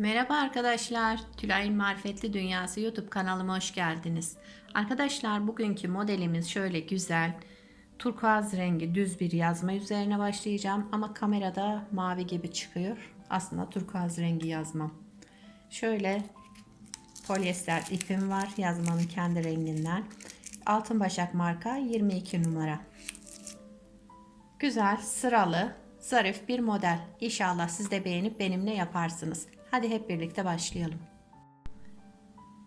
Merhaba arkadaşlar, Tülay'ın Marifetli Dünyası YouTube kanalıma hoş geldiniz. Arkadaşlar bugünkü modelimiz şöyle güzel, turkuaz rengi düz bir yazma üzerine başlayacağım ama kamerada mavi gibi çıkıyor. Aslında turkuaz rengi yazmam. Şöyle polyester ipim var yazmanın kendi renginden. Altın Başak marka 22 numara. Güzel, sıralı, zarif bir model. İnşallah siz de beğenip benimle yaparsınız. Hadi hep birlikte başlayalım.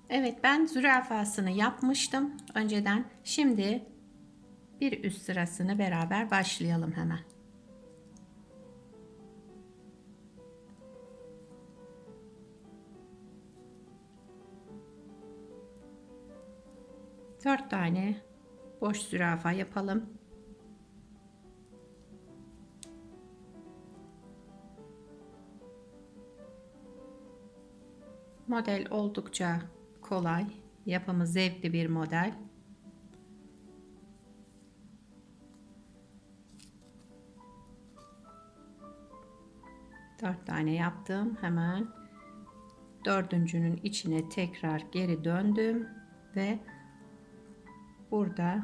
Evet ben zürafasını yapmıştım önceden. Şimdi bir üst sırasını beraber başlayalım hemen. Dört tane boş zürafa yapalım. Model oldukça kolay. Yapımı zevkli bir model. Dört tane yaptım. Hemen dördüncünün içine tekrar geri döndüm ve burada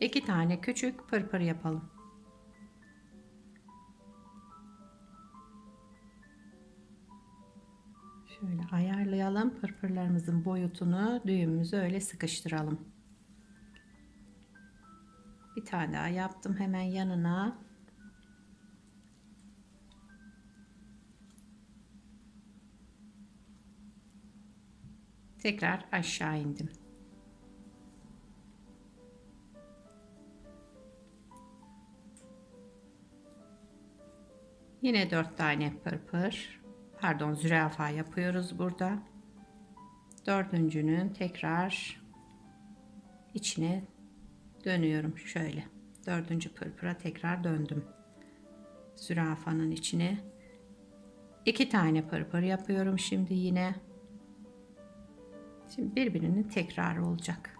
iki tane küçük pırpır yapalım. Şöyle ayarlayalım. Pırpırlarımızın boyutunu düğümümüzü öyle sıkıştıralım. Bir tane daha yaptım hemen yanına. Tekrar aşağı indim. Yine dört tane pırpır pardon zürafa yapıyoruz burada. Dördüncünün tekrar içine dönüyorum şöyle. Dördüncü pırpıra tekrar döndüm. Zürafanın içine iki tane pırpır yapıyorum şimdi yine. Şimdi birbirinin tekrarı olacak.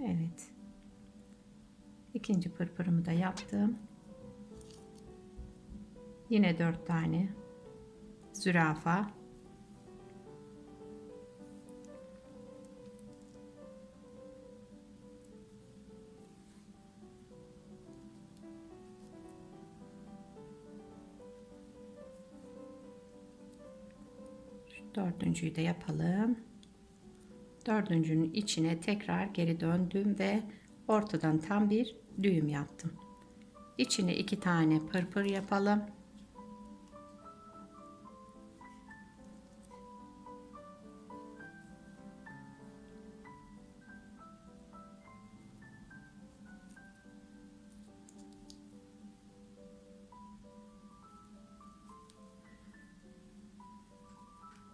Evet. İkinci pırpırımı da yaptım. Yine dört tane zürafa. Dördüncüyü de yapalım. Dördüncünün içine tekrar geri döndüm ve ortadan tam bir düğüm yaptım. İçine iki tane pırpır yapalım.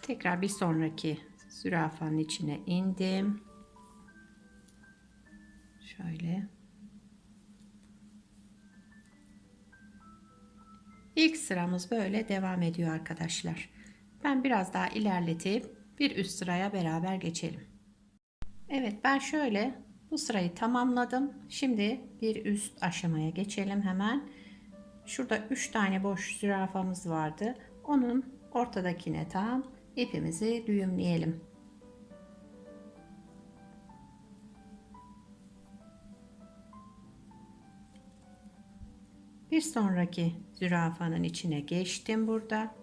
Tekrar bir sonraki zürafanın içine indim. Şöyle. İlk sıramız böyle devam ediyor arkadaşlar. Ben biraz daha ilerletip bir üst sıraya beraber geçelim. Evet ben şöyle bu sırayı tamamladım. Şimdi bir üst aşamaya geçelim hemen. Şurada 3 tane boş zürafamız vardı. Onun ortadakine tam ipimizi düğümleyelim. Bir sonraki zürafanın içine geçtim burada.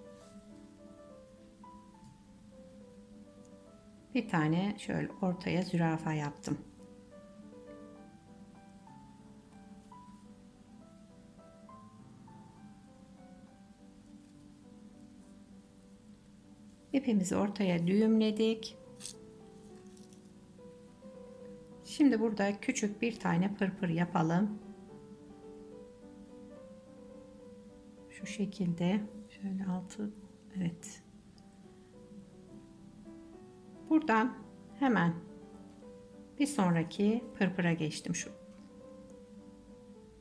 Bir tane şöyle ortaya zürafa yaptım. İpimizi ortaya düğümledik. Şimdi burada küçük bir tane pırpır yapalım. Şu şekilde şöyle altı evet. Buradan hemen bir sonraki pırpıra geçtim şu.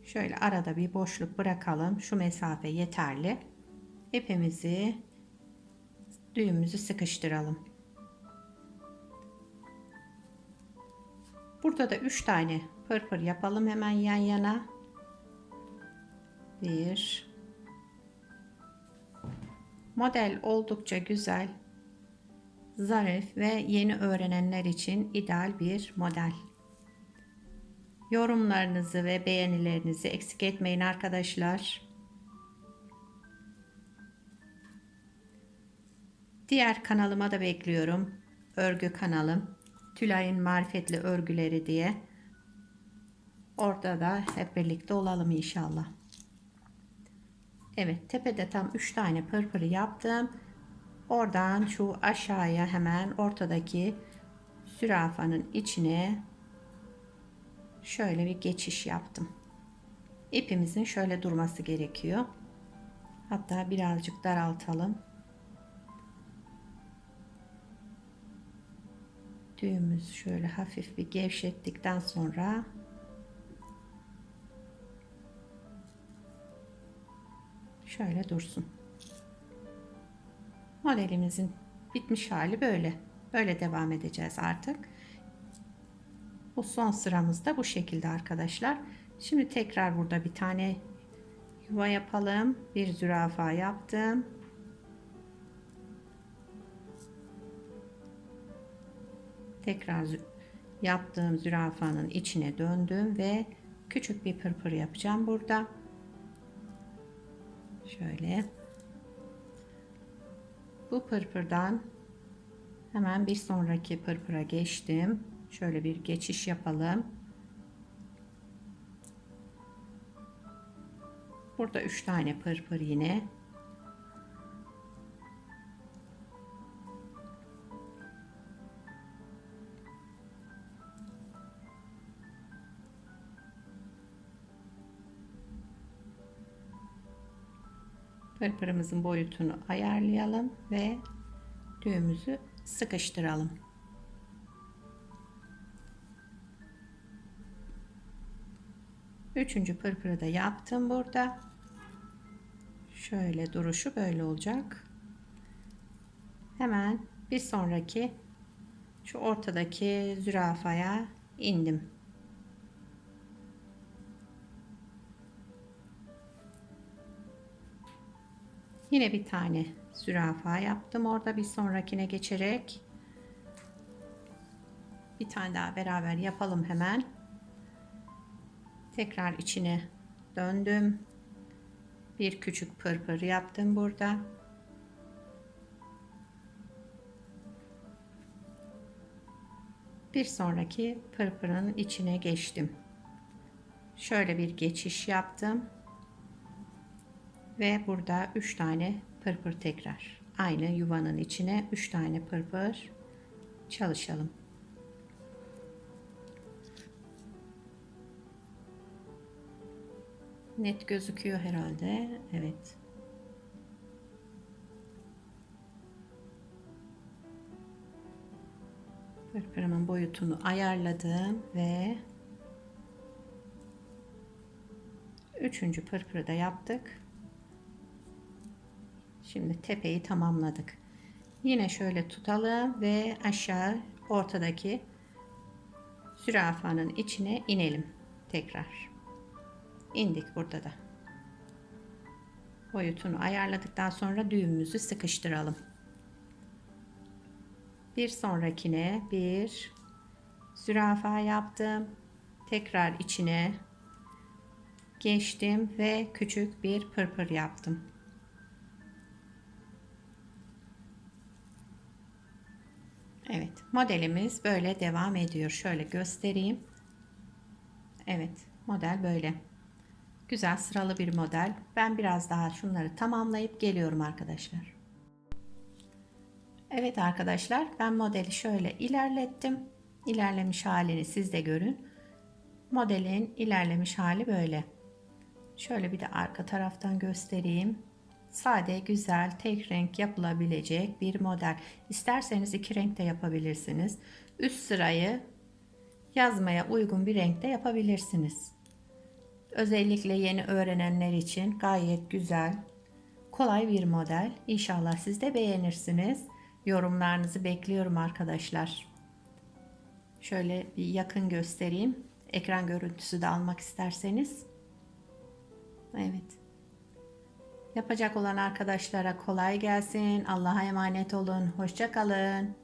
Şöyle arada bir boşluk bırakalım. Şu mesafe yeterli. İpimizi düğümümüzü sıkıştıralım. Burada da 3 tane pırpır yapalım hemen yan yana. Bir. Model oldukça güzel, zarif ve yeni öğrenenler için ideal bir model. Yorumlarınızı ve beğenilerinizi eksik etmeyin arkadaşlar. Diğer kanalıma da bekliyorum. Örgü kanalım. Tülay'ın marifetli örgüleri diye. Orada da hep birlikte olalım inşallah. Evet tepede tam 3 tane pırpırı yaptım. Oradan şu aşağıya hemen ortadaki zürafanın içine şöyle bir geçiş yaptım. İpimizin şöyle durması gerekiyor. Hatta birazcık daraltalım. Düğümüz şöyle hafif bir gevşettikten sonra şöyle dursun. Modelimizin bitmiş hali böyle. Böyle devam edeceğiz artık. Bu son sıramızda bu şekilde arkadaşlar. Şimdi tekrar burada bir tane yuva yapalım. Bir zürafa yaptım. Tekrar yaptığım zürafanın içine döndüm ve küçük bir pırpır yapacağım burada. Şöyle. Bu pırpırdan hemen bir sonraki pırpıra geçtim. Şöyle bir geçiş yapalım. Burada 3 tane pırpır yine. Pırpırımızın boyutunu ayarlayalım ve düğümüzü sıkıştıralım. Üçüncü pırpırı da yaptım burada. Şöyle duruşu böyle olacak. Hemen bir sonraki şu ortadaki zürafaya indim. Yine bir tane zürafa yaptım. Orada bir sonrakine geçerek bir tane daha beraber yapalım hemen. Tekrar içine döndüm. Bir küçük pırpır yaptım burada. Bir sonraki pırpırın içine geçtim. Şöyle bir geçiş yaptım. Ve burada 3 tane pırpır tekrar. Aynı yuvanın içine 3 tane pırpır çalışalım. Net gözüküyor herhalde. Evet. Pırpırımın boyutunu ayarladım ve üçüncü pırpırı da yaptık. Şimdi tepeyi tamamladık. Yine şöyle tutalım ve aşağı ortadaki zürafanın içine inelim tekrar. İndik burada da. Boyutunu ayarladıktan sonra düğümümüzü sıkıştıralım. Bir sonrakine bir zürafa yaptım. Tekrar içine geçtim ve küçük bir pırpır yaptım. Evet modelimiz böyle devam ediyor. Şöyle göstereyim. Evet model böyle. Güzel sıralı bir model. Ben biraz daha şunları tamamlayıp geliyorum arkadaşlar. Evet arkadaşlar ben modeli şöyle ilerlettim. İlerlemiş halini siz de görün. Modelin ilerlemiş hali böyle. Şöyle bir de arka taraftan göstereyim. Sade, güzel, tek renk yapılabilecek bir model. İsterseniz iki renkte yapabilirsiniz. Üst sırayı yazmaya uygun bir renkte yapabilirsiniz. Özellikle yeni öğrenenler için gayet güzel, kolay bir model. İnşallah siz de beğenirsiniz. Yorumlarınızı bekliyorum arkadaşlar. Şöyle bir yakın göstereyim. Ekran görüntüsü de almak isterseniz. Evet. Yapacak olan arkadaşlara kolay gelsin. Allah'a emanet olun. Hoşça kalın.